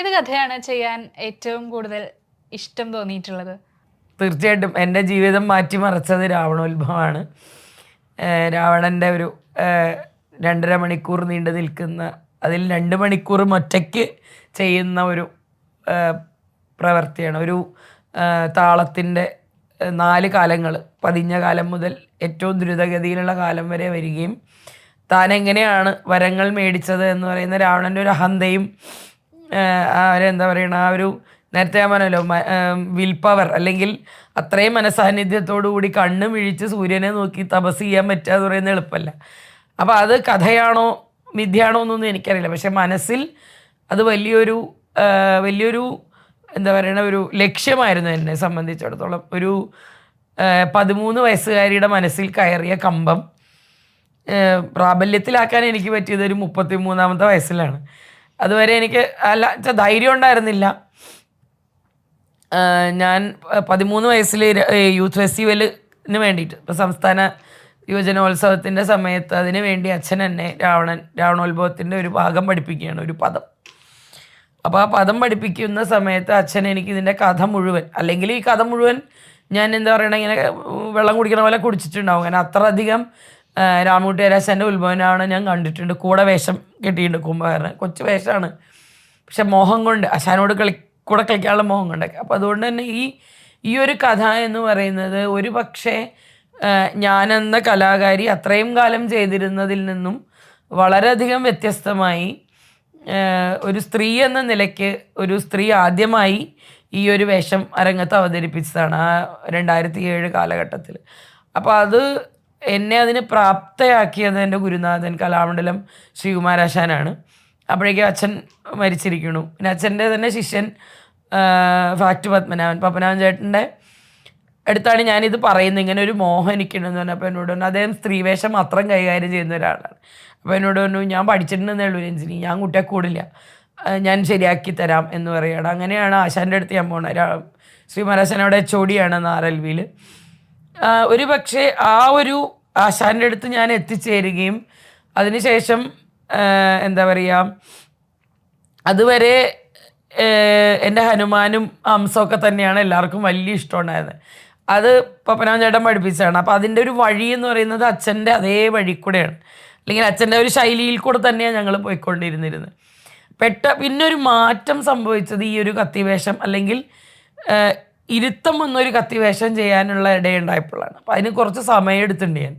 ഏത് കഥയാണ് ചെയ്യാൻ ഏറ്റവും കൂടുതൽ ഇഷ്ടം തോന്നിയിട്ടുള്ളത്? തീർച്ചയായിട്ടും എന്റെ ജീവിതം മാറ്റിമറിച്ചത് രാവണോത്ഭവമാണ്. രാവണന്റെ ഒരു രണ്ടര മണിക്കൂർ നീണ്ടു നിൽക്കുന്ന അതിൽ രണ്ട് മണിക്കൂർ ഒറ്റയ്ക്ക് ചെയ്യുന്ന ഒരു പ്രവൃത്തിയാണ്. ഒരു താളത്തിന്റെ നാല് കാലങ്ങൾ പതിഞ്ഞ കാലം മുതൽ ഏറ്റവും ദ്രുതഗതിയിലുള്ള കാലം വരെ വരികയും താൻ എങ്ങനെയാണ് വരങ്ങൾ മേടിച്ചത് എന്ന് പറയുന്ന രാവണന്റെ ഒരു അഹന്തയും എന്താ പറയണ ആ ഒരു നേരത്തെ ഞാൻ പറഞ്ഞല്ലോ വിൽ പവർ അല്ലെങ്കിൽ അത്രയും മനസാന്നിധ്യത്തോടു കൂടി കണ്ണ് മിഴിച്ച് സൂര്യനെ നോക്കി തപസ് ചെയ്യാൻ പറ്റുക എന്ന് പറയുന്നത് എളുപ്പമല്ല. അപ്പോൾ അത് കഥയാണോ മിഥ്യയാണോ എന്നൊന്നും എനിക്കറിയില്ല. പക്ഷെ മനസ്സിൽ അത് വലിയൊരു വലിയൊരു എന്താ പറയണ ഒരു ലക്ഷ്യമായിരുന്നു എന്നെ സംബന്ധിച്ചിടത്തോളം. ഒരു പതിമൂന്ന് വയസ്സുകാരിയുടെ മനസ്സിൽ കയറിയ കമ്പം പ്രാബല്യത്തിലാക്കാൻ എനിക്ക് പറ്റിയത് ഒരു മുപ്പത്തി മൂന്നാമത്തെ വയസ്സിലാണ്. അതുവരെ എനിക്ക് അല്ല ധൈര്യം ഉണ്ടായിരുന്നില്ല. ഞാൻ പതിമൂന്ന് വയസ്സിൽ യൂത്ത് ഫെസ്റ്റിവലിന് വേണ്ടിയിട്ട് ഇപ്പോൾ സംസ്ഥാന യുവജനോത്സവത്തിന്റെ സമയത്ത് അതിന് വേണ്ടി അച്ഛൻ എന്നെ രാവണൻ രാവണോത്ഭവത്തിന്റെ ഒരു ഭാഗം പഠിപ്പിക്കുകയാണ് ഒരു പദം. അപ്പോൾ ആ പദം പഠിപ്പിക്കുന്ന സമയത്ത് അച്ഛൻ എനിക്ക് ഇതിന്റെ കഥ മുഴുവൻ അല്ലെങ്കിൽ ഈ കഥ മുഴുവൻ ഞാൻ എന്താ പറയണ ഇങ്ങനെ വെള്ളം കുടിക്കണ പോലെ കുടിച്ചിട്ടുണ്ടാവും. കാരണം അത്ര അധികം രാമൂട്ടിയരാശന്റെ ഉത്ഭവനാണ് ഞാൻ കണ്ടിട്ടുണ്ട്. കൂടെ വേഷം കെട്ടിയിട്ടുണ്ട് കുംഭകർണൻ കൊച്ചു വേഷമാണ് പക്ഷെ മോഹം കൊണ്ട് അശാനോട് കളി കൂടെ കളിക്കാനുള്ള മോഹം കൊണ്ടൊക്കെ. അപ്പോൾ അതുകൊണ്ട് തന്നെ ഈ ഈ ഒരു കഥ എന്ന് പറയുന്നത് ഒരു പക്ഷേ ഞാനെന്ന കലാകാരി അത്രയും കാലം ചെയ്തിരുന്നതിൽ നിന്നും വളരെയധികം വ്യത്യസ്തമായി ഒരു സ്ത്രീ എന്ന നിലയ്ക്ക് ഒരു സ്ത്രീ ആദ്യമായി ഈ ഒരു വേഷം അരങ്ങത്ത് അവതരിപ്പിച്ചതാണ് ആ രണ്ടായിരത്തി ഏഴ് കാലഘട്ടത്തിൽ. അപ്പോൾ അത് എന്നെ അതിന് പ്രാപ്തയാക്കിയത് എന്റെ ഗുരുനാഥൻ കലാമണ്ഡലം ശ്രീകുമാരാശാനാണ്. അപ്പോഴേക്കും അച്ഛൻ മരിച്ചിരിക്കുന്നു. പിന്നെ അച്ഛന്റെ തന്നെ ശിഷ്യൻ ഫാക്ട് പത്മനാഭൻ. പത്മനാഭൻ ചേട്ടന്റെ അടുത്താണ് ഞാനിത് പറയുന്നത്. ഇങ്ങനെ ഒരു മോഹം എനിക്കുണ്ടെന്ന് പറഞ്ഞപ്പോൾ എന്നോട് പറഞ്ഞു അദ്ദേഹം സ്ത്രീവേഷം മാത്രം കൈകാര്യം ചെയ്യുന്ന ഒരാളാണ്. അപ്പോൾ എന്നോട് പറഞ്ഞു ഞാൻ പഠിച്ചിട്ടുണ്ടെന്നേ ഉള്ളൂ രഞ്ജിനി. ഞാൻ കുട്ടിയെ കൂടില്ല. ഞാൻ ശരിയാക്കി തരാം എന്ന് പറയുകയാണ്. അങ്ങനെയാണ് ആശാന്റെ അടുത്ത് ഞാൻ പോകുന്നത് ശ്രീ മഹാരാശൻ അവിടെ എച്ച് ഒ ഡിയാണ് എൽ വിയിൽ ഒരു പക്ഷേ ആ ഒരു ആശാന്റെ അടുത്ത് ഞാൻ എത്തിച്ചേരുകയും അതിനുശേഷം എന്താ പറയുക അതുവരെ എന്റെ ഹനുമാനും ഹംസമൊക്കെ തന്നെയാണ് എല്ലാവർക്കും വലിയ ഇഷ്ടമുണ്ടായത് അത് പപ്പനാൻ ചേട്ടൻ പഠിപ്പിച്ചതാണ്. അപ്പോൾ അതിന്റെ ഒരു വഴി എന്ന് പറയുന്നത് അച്ഛന്റെ അതേ വഴി കൂടെയാണ്. അല്ലെങ്കിൽ അച്ഛന്റെ ഒരു ശൈലിയിൽ കൂടെ തന്നെയാണ് ഞങ്ങൾ പോയിക്കൊണ്ടിരുന്നിരുന്നത്. പെട്ട പിന്നെ ഒരു മാറ്റം സംഭവിച്ചത് ഈ ഒരു കത്തിവേഷം അല്ലെങ്കിൽ ഇരുത്തം എന്നൊരു കത്തിവേഷം ചെയ്യാനുള്ള ഇടയുണ്ടായപ്പോഴാണ്. അപ്പോൾ അതിന് കുറച്ച് സമയം എടുത്തിട്ടുണ്ട് ഞാൻ.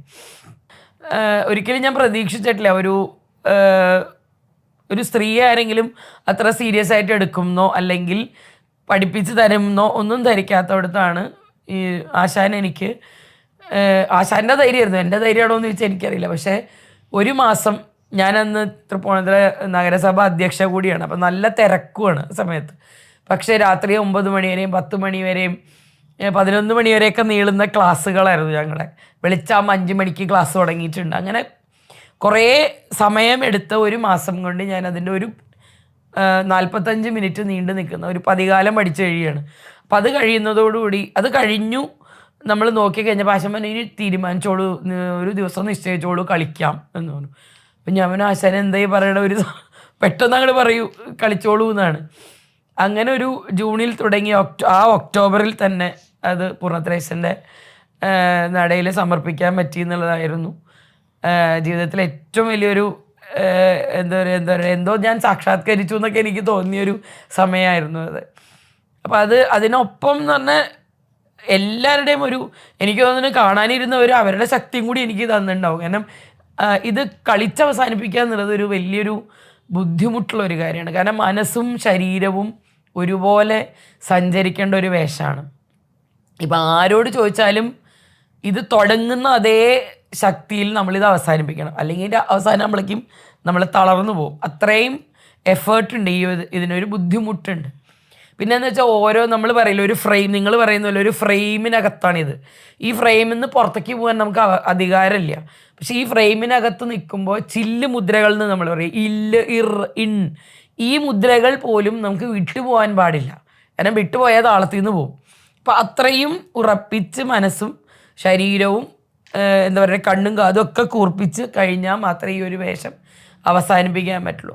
ഒരിക്കലും ഞാൻ പ്രതീക്ഷിച്ചിട്ടില്ല. ഒരു ഒരു സ്ത്രീ ആരെങ്കിലും അത്ര സീരിയസ് ആയിട്ട് എടുക്കുമെന്നോ അല്ലെങ്കിൽ പഠിപ്പിച്ച് തരുമെന്നോ ഒന്നും ധരിക്കാത്തടത്താണ് ഈ ആശാൻ എനിക്ക് ആശാന്റെ ധൈര്യമായിരുന്നു. എന്റെ ധൈര്യമാണോ എന്ന് ചോദിച്ചാൽ എനിക്കറിയില്ല. പക്ഷേ ഒരു മാസം ഞാനന്ന് തൃപ്പൂണിത്തുറ നഗരസഭ അധ്യക്ഷ കൂടിയാണ്. അപ്പം നല്ല തിരക്കുമാണ് സമയത്ത്. പക്ഷേ രാത്രി ഒമ്പത് മണി വരെയും പത്ത് മണി വരെയും പതിനൊന്ന് മണി വരെയൊക്കെ നീളുന്ന ക്ലാസ്സുകളായിരുന്നു ഞങ്ങളുടെ വെളിച്ചാകുമ്പോൾ അഞ്ച് മണിക്ക് ക്ലാസ് തുടങ്ങിയിട്ടുണ്ട്. അങ്ങനെ കുറേ സമയമെടുത്ത ഒരു മാസം കൊണ്ട് ഞാൻ അതിന്റെ ഒരു നാൽപ്പത്തഞ്ച് മിനിറ്റ് നീണ്ടു നിൽക്കുന്ന ഒരു പതികാലം പഠിച്ചു കഴിയുകയാണ്. അപ്പം അത് കഴിയുന്നതോടുകൂടി അത് കഴിഞ്ഞു നമ്മൾ നോക്കി കഴിഞ്ഞപ്പോൾ ആശാൻ ഇനി തീരുമാനിച്ചോളൂ ഒരു ദിവസം നിശ്ചയിച്ചോളൂ കളിക്കാം എന്ന് പറഞ്ഞു. അപ്പം ഞാൻ ആശാൻ എന്തായി പറയണ ഒരു പെട്ടെന്ന് അങ്ങോട്ട് പറയൂ കളിച്ചോളൂ എന്നാണ്. അങ്ങനെ ഒരു ജൂണിൽ തുടങ്ങി ആ ഒക്ടോബറിൽ തന്നെ അത് പൂർണത്രേശന്റെ നടയിൽ സമർപ്പിക്കാൻ പറ്റി എന്നുള്ളതായിരുന്നു. ജീവിതത്തിലെ ഏറ്റവും വലിയൊരു എന്താ പറയുക എന്താ പറയുക എന്തോ ഞാൻ സാക്ഷാത്കരിച്ചു എന്നൊക്കെ എനിക്ക് തോന്നിയൊരു സമയമായിരുന്നു അത്. അപ്പം അത് അതിനൊപ്പം പറഞ്ഞാൽ എല്ലാവരുടെയും ഒരു എനിക്ക് തോന്നുന്നു കാണാനിരുന്നവർ അവരുടെ ശക്തിയും കൂടി എനിക്ക് തന്നിട്ടുണ്ടാവും. കാരണം ഇത് കളിച്ചവസാനിപ്പിക്കുക എന്നുള്ളത് ഒരു വലിയൊരു ബുദ്ധിമുട്ടുള്ള ഒരു കാര്യമാണ്. കാരണം മനസ്സും ശരീരവും ഒരുപോലെ സഞ്ചരിക്കേണ്ട ഒരു വേഷമാണ്. ഇപ്പം ആരോട് ചോദിച്ചാലും ഇത് തുടങ്ങുന്ന അതേ ശക്തിയിൽ നമ്മളിത് അവസാനിപ്പിക്കണം. അല്ലെങ്കിൽ ഇതിന്റെ അവസാനം നമ്മളേക്കും നമ്മൾ തളർന്നു പോകും. അത്രയും എഫേർട്ട് ഉണ്ട് ഈ ഇതിനൊരു ബുദ്ധിമുട്ടുണ്ട്. പിന്നെ എന്ന് വെച്ചാൽ ഓരോ നമ്മൾ പറയില്ല ഒരു ഫ്രെയിം നിങ്ങൾ പറയുന്ന പോലെ ഒരു ഫ്രെയിമിനകത്താണിത്. ഈ ഫ്രെയിമിൽ നിന്ന് പുറത്തേക്ക് പോകാൻ നമുക്ക് അധികാരമില്ല. പക്ഷേ ഈ ഫ്രെയിമിനകത്ത് നിൽക്കുമ്പോൾ ചില്ല് മുദ്രകൾ എന്ന് നമ്മൾ പറയും ഇല്ല് ഇർ ഇൻ. ഈ മുദ്രകൾ പോലും നമുക്ക് വിട്ടുപോകാൻ പാടില്ല. കാരണം വിട്ടുപോയാൽ താളത്തിൽ നിന്ന് പോകും അപ്പം അത്രയും ഉറപ്പിച്ച് മനസ്സും ശരീരവും എന്താ പറയുക കണ്ണും കാതും ഒക്കെ കൂർപ്പിച്ച് കഴിഞ്ഞാൽ മാത്രമേ ഈ ഒരു വേഷം അവസാനിപ്പിക്കാൻ പറ്റുള്ളൂ.